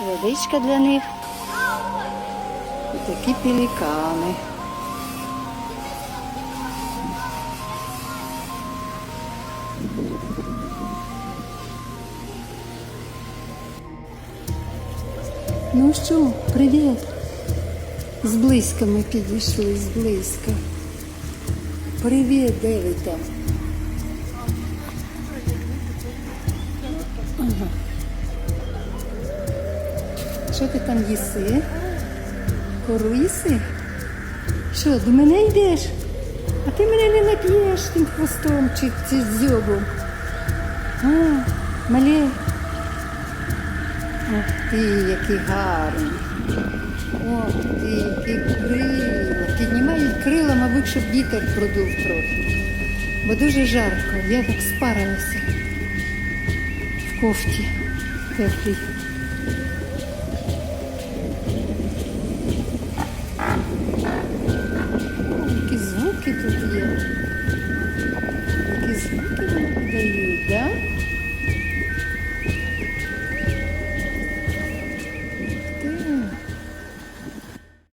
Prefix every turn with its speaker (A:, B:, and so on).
A: Водичка для них. І такі пелікани. Ну що, привіт. Зблизька ми підійшли, зблизька. Привіт, де ви там? Ага. Що ти там їси? Кору їси? Що, до мене йдеш? А ти мене не нап'єш тим хвостом чи, чи дзьобом. А, мале. Ох ти, який гарний. Ох ти, які крила. Піднімають крила, мабуть, щоб вітер продув трохи. Бо дуже жарко. Я так спарилася в кофті теплій. Скільки тут є?